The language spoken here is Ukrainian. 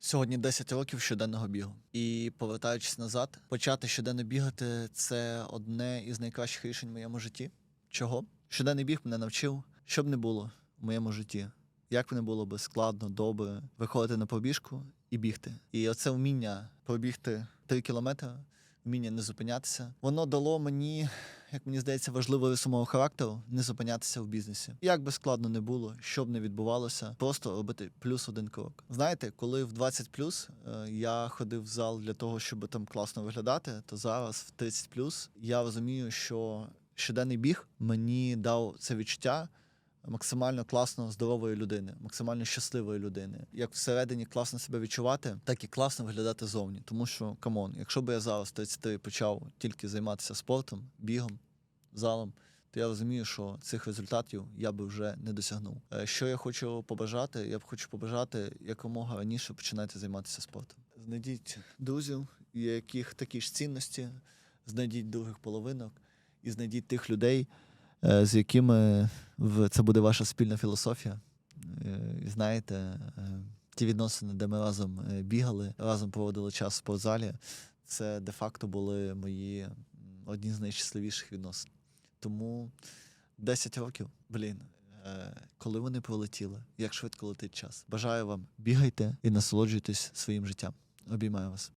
Сьогодні 10 років щоденного бігу. І повертаючись назад, почати щоденно бігати це одне із найкращих рішень в моєму житті. Чого? Щоденний біг мене навчив, що б не було в моєму житті. Як б не було би складно, добре виходити на пробіжку і бігти. І оце вміння пробігти 3 кілометри, вміння не зупинятися. Воно дало мені, як мені здається, важливу рису мого характеру не зупинятися в бізнесі. Як би складно не було, що б не відбувалося, просто робити плюс один крок. Знаєте, коли в 20 плюс е, я ходив в зал для того, щоб там класно виглядати, то зараз в 30 плюс я розумію, що щоденний біг мені дав це відчуття. Максимально класно здорової людини, максимально щасливої людини. Як всередині класно себе відчувати, так і класно виглядати зовні. Тому що камон, якщо б я зараз в 33 почав тільки займатися спортом, бігом, залом, то я розумію, що цих результатів я би вже не досягнув. Е, Що я хочу побажати? Я б хочу побажати якомога раніше починати займатися спортом. Знайдіть друзів, яких такі ж цінності, знайдіть других половинок і знайдіть тих людей, з якими в це буде ваша спільна філософія. Е, знаєте, е, ті відносини, де ми разом е, бігали, разом проводили час в спортзалі, це де-факто були мої одні з найщасливіших відносин. Тому 10 років, блін, е, коли вони пролетіли, як швидко летить час. Бажаю вам, бігайте і насолоджуйтесь своїм життям. Обіймаю вас.